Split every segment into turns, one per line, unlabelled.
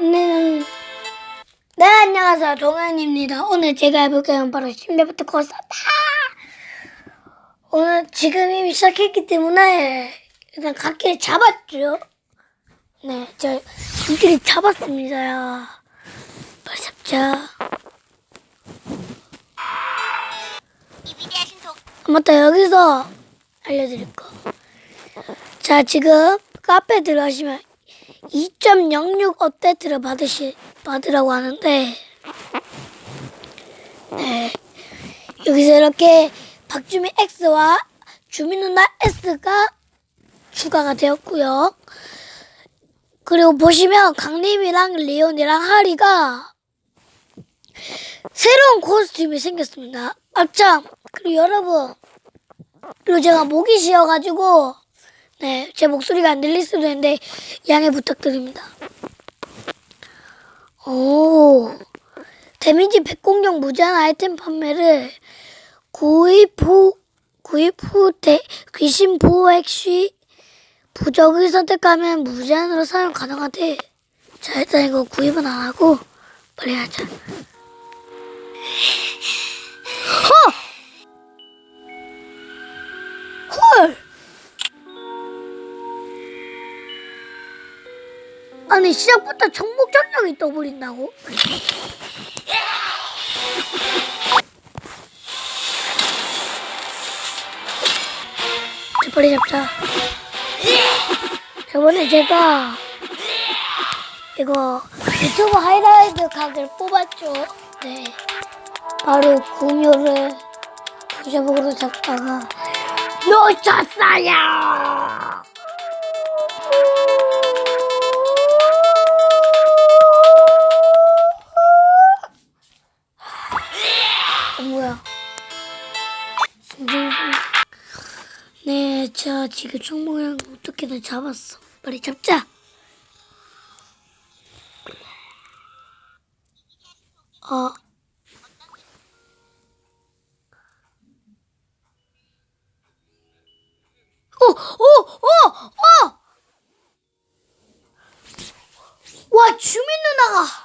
네, 네 안녕하세요 동현입니다. 오늘 제가 해볼 게임은 바로 신비부터 코스다. 오늘 지금 이미 시작했기 때문에 일단 각기를 잡았죠. 네, 저 이끼를 잡았습니다. 야. 빨리 잡자. 아, 맞다 여기서 알려드릴 거. 자 지금 카페 들어가시면 2.06 업데이트를 받으시 받으라고 하는데 네 여기서 이렇게 박주민 X와 주민 누나 S가 추가가 되었고요. 그리고 보시면 강림이랑 리온이랑 하리가 새로운 코스튬이 생겼습니다. 아참 그리고 여러분 그리고 제가 목이 쉬어가지고 네, 제 목소리가 안 들릴 수도 있는데 양해 부탁드립니다. 오, 데미지 100공격 무제한 아이템 판매를 구입 후 구입 후 대, 귀신 보호 액시 부적을 선택하면 무제한으로 사용 가능하대. 자, 일단 이거 구입은 안 하고 빨리 하자. 아니 시작부터 청목장력이 떠버린다고? 자, 빨리 잡자. 저번에 제가 이거 유튜브 하이라이트 각을 뽑았죠. 네. 바로 구묘를 부셔먹으로 잡다가 놓쳤어요. 자 지금 청모양 어떻게든 잡았어. 빨리 잡자. 어. 오, 오, 오, 오! 와, 주민 누나가.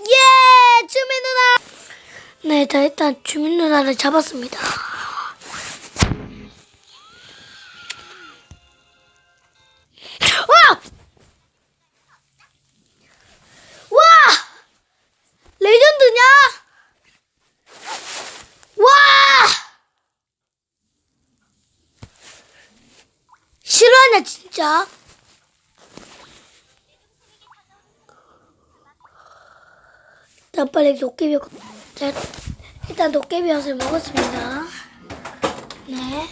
예! 주민 누나! 네, 자, 일단 주민 누나를 잡았습니다. 와! 와! 레전드냐? 와! 실화냐, 진짜? 일단 빨리 도깨비 자, 일단 도깨비옷을 먹었습니다. 네.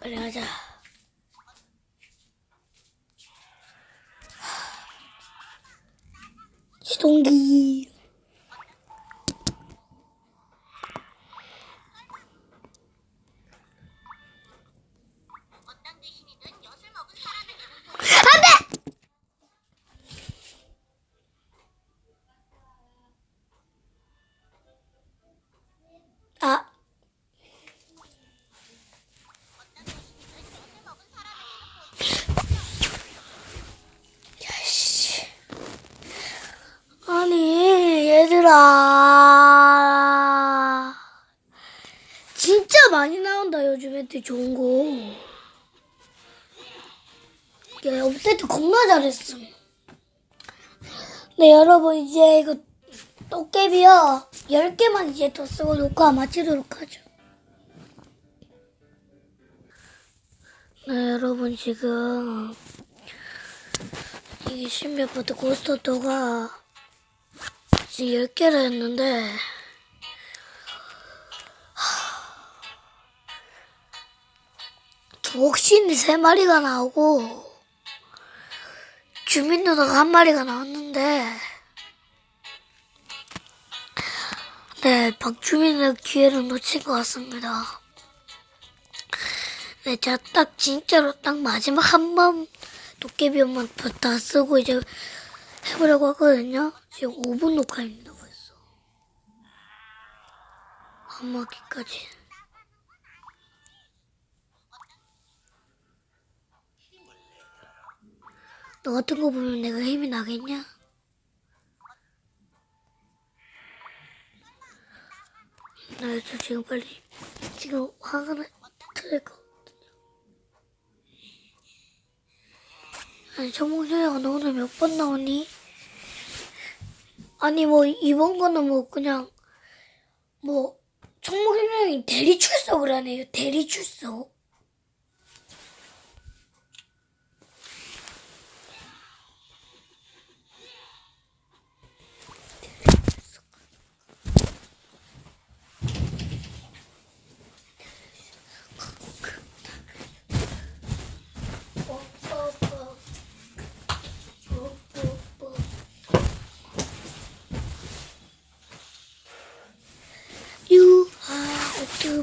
빨리 가자. 시동기. 안 돼! 아. 야씨. 아니, 얘들아. 진짜 많이 나온다, 요즘 애들 좋은 거. 야, 업데이트 겁나 잘했어. 네, 여러분, 이제 이거 도깨비요. 10개만 이제 더 쓰고 녹화 마치도록 하죠. 네, 여러분, 지금, 이게 신비포트 고스터도가 지금 10개를 했는데, 독신이 3마리가 나오고, 주민 누나가 한 마리가 나왔는데, 네, 박주민의 기회를 놓친 것 같습니다. 네, 제가 딱 진짜로 딱 마지막 한 번 도깨비 엄마 다 쓰고 이제 해보려고 하거든요. 지금 5분 녹화입니다, 벌써. 한 마기까지. 너 같은 거 보면 내가 힘이 나겠냐? 나 그래서 지금 빨리 지금 화가 나 틀릴 것 같거든요. 아니 정몽준이가 너 오늘 몇 번 나오니? 아니 뭐 이번 거는 뭐 그냥 뭐 정몽준이 대리 출석을 하네요. 대리 출석.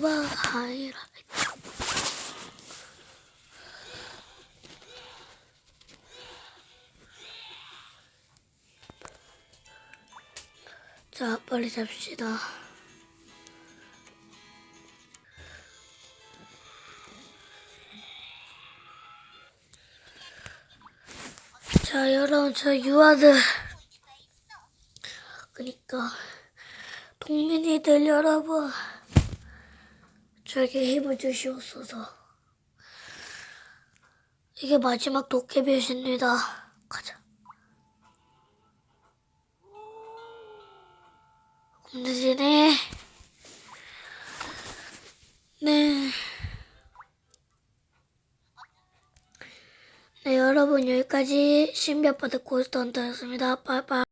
오토바 하이라. 자, 빨리 잡시다. 자, 여러분, 저 유아들. 그니까, 동민이들 여러분, 저에게 힘을 주시옵소서. 이게 마지막 도깨비였습니다. 가자. 곰드지네. 네. 네, 여러분, 여기까지 신비아파트 고스트 헌터였습니다. 빠이빠이.